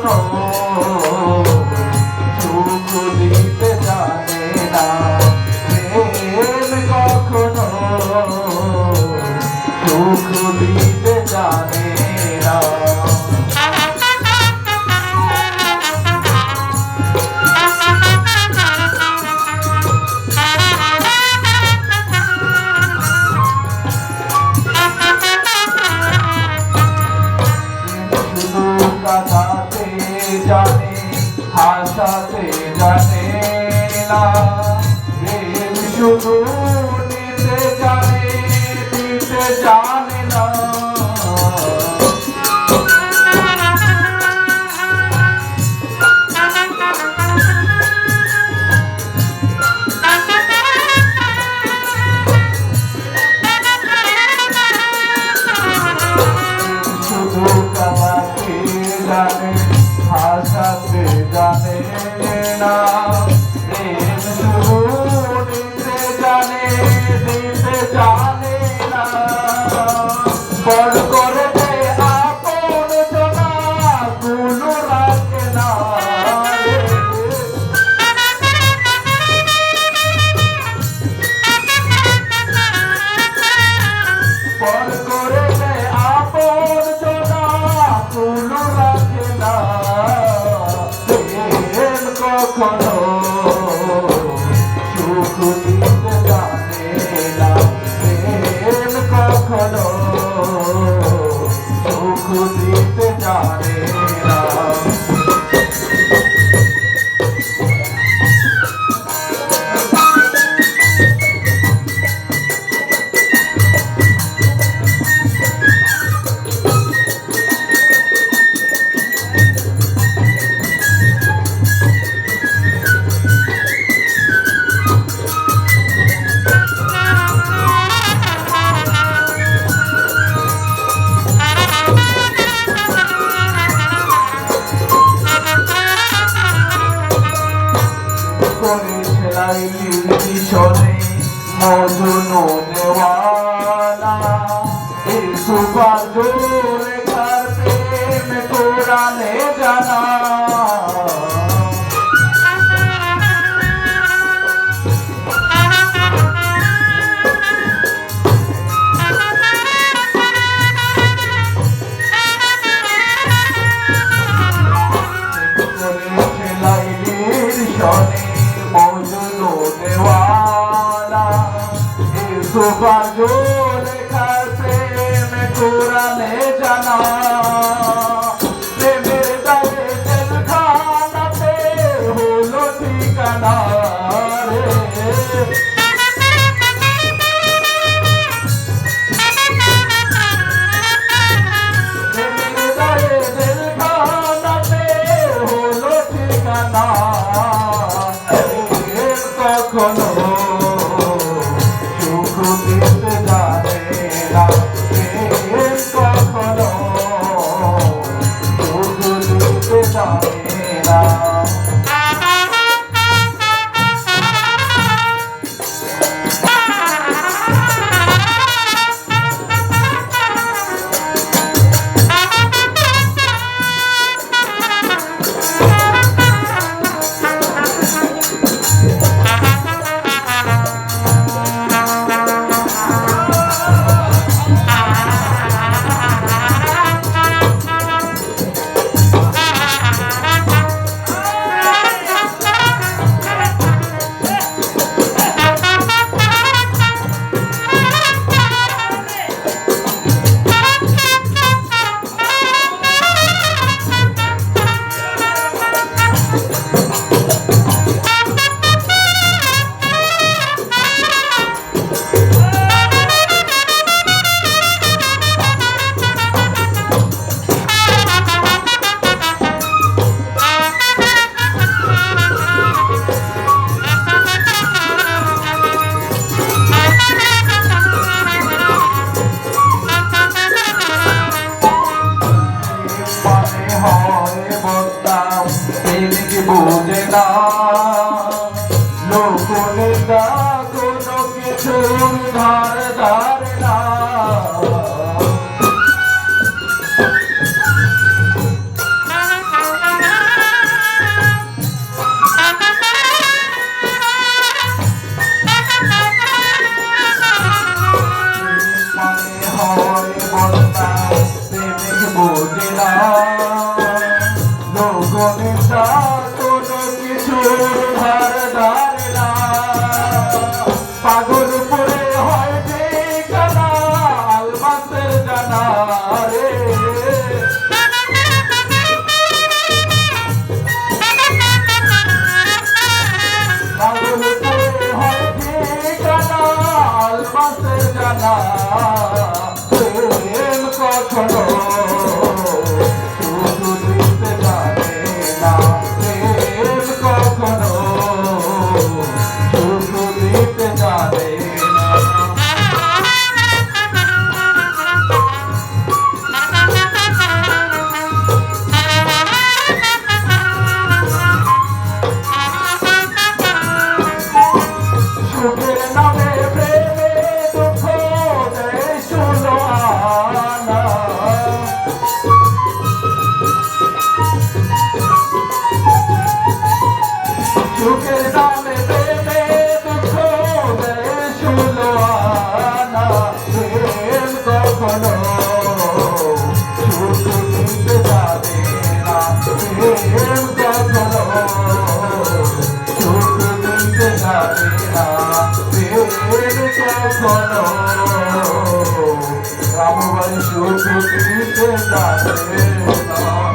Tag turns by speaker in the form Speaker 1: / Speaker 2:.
Speaker 1: Oh বেলা প্রেম শুধু নিতে জানে দিতে জানে না। জানে ভাষাতে জানে না। Oh. বুঝিতে জানে না। মিশনে মজনু নেওয়ালা ইসু বাদুর জানা। রাধে রাধে ধার ধার Solo. だ。